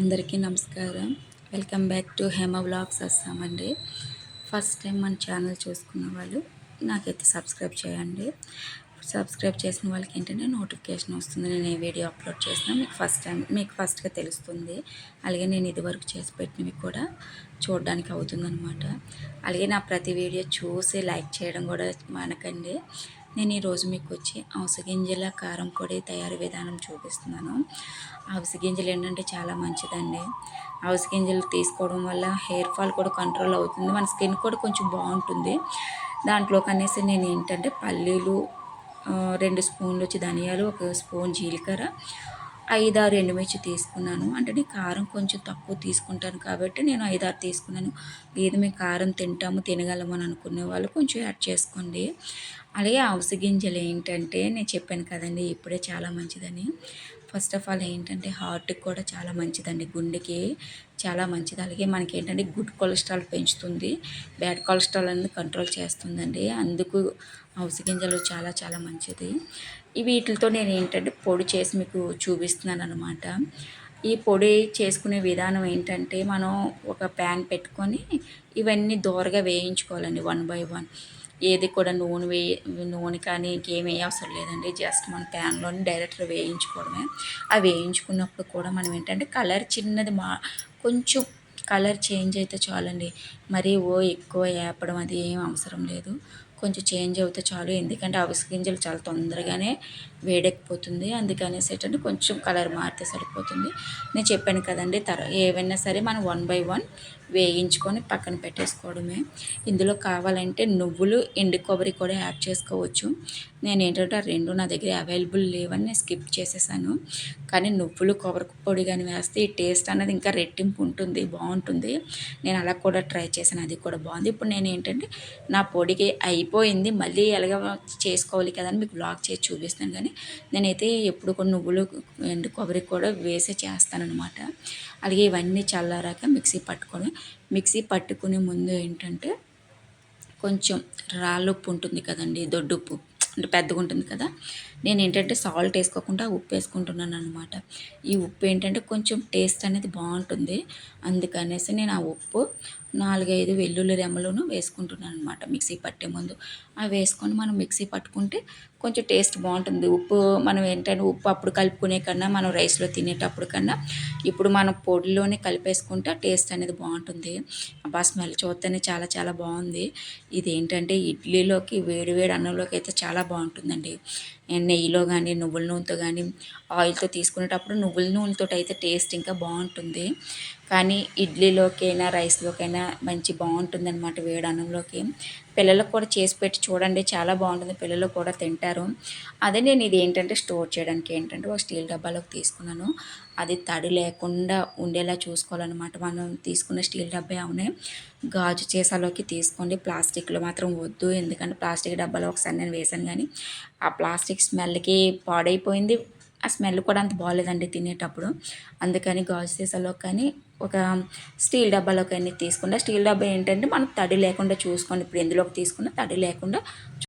అందరికీ నమస్కారం. Welcome back to Hema blogs వస్తామండి ఫస్ట్ టైం మన ఛానల్ చూసుకున్న వాళ్ళు నాకైతే సబ్స్క్రైబ్ చేయండి. సబ్స్క్రైబ్ చేసిన వాళ్ళకి ఏంటంటే నోటిఫికేషన్ వస్తుంది. నేను ఏ వీడియో అప్లోడ్ చేసినా మీకు ఫస్ట్ టైం మీకు ఫస్ట్గా తెలుస్తుంది. అలాగే నేను ఇదివరకు చేసి పెట్టినవి కూడా చూడడానికి అవుతుందన్నమాట. అలాగే నా ప్రతి వీడియో చూసి లైక్ చేయడం కూడా మనకండి. నేను ఈరోజు మీకు వచ్చి అవస గింజల కారం పొడి తయారీ విధానం చూపిస్తున్నాను. అవస గింజలు ఏంటంటే చాలా మంచిదండి. అవస గింజలు తీసుకోవడం వల్ల హెయిర్ ఫాల్ కూడా కంట్రోల్ అవుతుంది. మన స్కిన్ కూడా కొంచెం బాగుంటుంది. దాంట్లో కనేసి నేను ఏంటంటే పల్లీలు రెండు స్పూన్లు వచ్చి ధనియాలు ఒక స్పూన్ జీలకర్ర ఐదారు ఎండుమిర్చి తీసుకున్నాను. అంటే నేను కారం కొంచెం తక్కువ తీసుకుంటాను కాబట్టి నేను ఐదారు తీసుకున్నాను. లేదు మేము కారం తింటాము తినగలము అని అనుకునే వాళ్ళు కొంచెం యాడ్ చేసుకోండి. అలాగే అవసగింజలు ఏంటంటే నేను చెప్పాను కదండి ఇప్పుడే చాలా మంచిదని. ఫస్ట్ ఆఫ్ ఆల్ ఏంటంటే హార్ట్కి కూడా చాలా మంచిదండి. గుండెకి చాలా మంచిది. అలాగే మనకి ఏంటంటే గుడ్ కొలెస్ట్రాల్ పెంచుతుంది. బ్యాడ్ కొలెస్ట్రాల్ అనేది కంట్రోల్ చేస్తుందండి. అందుకు అవస గింజలు చాలా చాలా మంచిది. వీటితో నేను ఏంటంటే పొడి చేసి మీకు చూపిస్తున్నాను అనమాట ఈ పొడి చేసుకునే విధానం ఏంటంటే మనం ఒక ప్యాన్ పెట్టుకొని ఇవన్నీ దోరగా వేయించుకోవాలండి వన్ బై వన్. ఏది కూడా నూనె వే నూనె కానీ ఇంకేం అవసరం లేదండి. జస్ట్ మన ప్యాన్లోని డైరెక్ట్ వేయించుకోవడమే. అవి వేయించుకున్నప్పుడు కూడా మనం ఏంటంటే కలర్ చిన్నది మా కొంచెం కలర్ చేంజ్ అయితే చాలండి. మరీ ఓ ఎక్కువ వేపడం అది ఏం అవసరం లేదు. కొంచెం చేంజ్ అవుతే చాలు. ఎందుకంటే అవిసె గింజలు చాలా తొందరగానే వేడెక్కిపోతుంది. అందుకనేసి ఏంటంటే కొంచెం కలర్ మారితే సరిపోతుంది. నేను చెప్పాను కదండి తర ఏవైనా సరే మనం వన్ బై వన్ వేయించుకొని పక్కన పెట్టేసుకోవడమే. ఇందులో కావాలంటే నువ్వులు ఎండు కొబ్బరి కూడా యాడ్ చేసుకోవచ్చు. నేను ఏంటంటే రెండు నా దగ్గర అవైలబుల్ లేవని నేను స్కిప్ చేసేసాను. కానీ నువ్వులు కొబ్బరి పొడి కానీ వేస్తే ఈ టేస్ట్ అనేది ఇంకా రెట్టింపు ఉంటుంది బాగుంటుంది. నేను అలా కూడా ట్రై చేశాను అది కూడా బాగుంది. ఇప్పుడు నేను ఏంటంటే నా పొడికి అయిపోయింది. మళ్ళీ ఎలాగ చేసుకోవాలి కదా అని మీకు బ్లాగ్ చేసి చూపిస్తాను కానీ నేనైతే ఎప్పుడు కొన్ని నువ్వులు ఎండు కొబ్బరి కూడా వేసే చేస్తానన్నమాట. అలాగే ఇవన్నీ చల్లారాక మిక్సీ పట్టుకొని మిక్సీ పట్టుకునే ముందు ఏంటంటే కొంచెం రాళ్ళుప్పు ఉంటుంది కదండి దొడ్డుప్పు. అంటే పెద్దగా ఉంటుంది కదా. నేను ఏంటంటే సాల్ట్ వేసుకోకుండా ఉప్పు వేసుకుంటున్నాను అనమాట ఈ ఉప్పు ఏంటంటే కొంచెం టేస్ట్ అనేది బాగుంటుంది. అందుకనేసి నేను ఆ ఉప్పు నాలుగైదు వెల్లుల్లి రెమ్మలను వేసుకుంటున్నాను అనమాట మిక్సీ పట్టే ముందు. అవి వేసుకొని మనం మిక్సీ పట్టుకుంటే కొంచెం టేస్ట్ బాగుంటుంది. ఉప్పు మనం ఏంటంటే ఉప్పు అప్పుడు కలుపుకునే కన్నా మనం రైస్లో తినేటప్పుడు కన్నా ఇప్పుడు మనం పొడిలోనే కలిపేసుకుంటే టేస్ట్ అనేది బాగుంటుంది. అబ్బా స్మెల్ చూస్తేనే చాలా చాలా బాగుంది. ఇది ఏంటంటే ఇడ్లీలోకి వేడి వేడి అన్నంలోకి అయితే చాలా బాగుంటుందండి. నెయ్యిలో కానీ నువ్వుల నూనెతో కానీ ఆయిల్తో తీసుకునేటప్పుడు నువ్వుల నూనెతో అయితే టేస్ట్ ఇంకా బాగుంటుంది. కానీ ఇడ్లీలోకైనా రైస్లోకైనా మంచి బాగుంటుంది అనమాట వేడన్నంలోకి. పిల్లలకు కూడా చేసి పెట్టి చూడండి చాలా బాగుంటుంది. పిల్లలు కూడా తింటారు. అదే నేను ఇది ఏంటంటే స్టోర్ చేయడానికి ఏంటంటే ఒక స్టీల్ డబ్బాలోకి తీసుకున్నాను. అది తడి లేకుండా ఉండేలా చూసుకోవాలన్నమాట. మనం తీసుకున్న స్టీల్ డబ్బా అవునే. గాజు చేసాలోకి తీసుకోండి. ప్లాస్టిక్లో మాత్రం వద్దు. ఎందుకంటే ప్లాస్టిక్ డబ్బాలో ఒకసారి నేను వేసాను కానీ ఆ ప్లాస్టిక్ స్మెల్కి పాడైపోయింది. ఆ స్మెల్ కూడా అంత బాగాలేదండి తినేటప్పుడు. అందుకని గాజు సీసాలో కానీ ఒక స్టీల్ డబ్బాలో కానీ తీసుకుంటే స్టీల్ డబ్బా ఏంటంటే మనం తడి లేకుండా చూసుకోండి ఇప్పుడు ఎందులోకి తీసుకున్నా తడి లేకుండా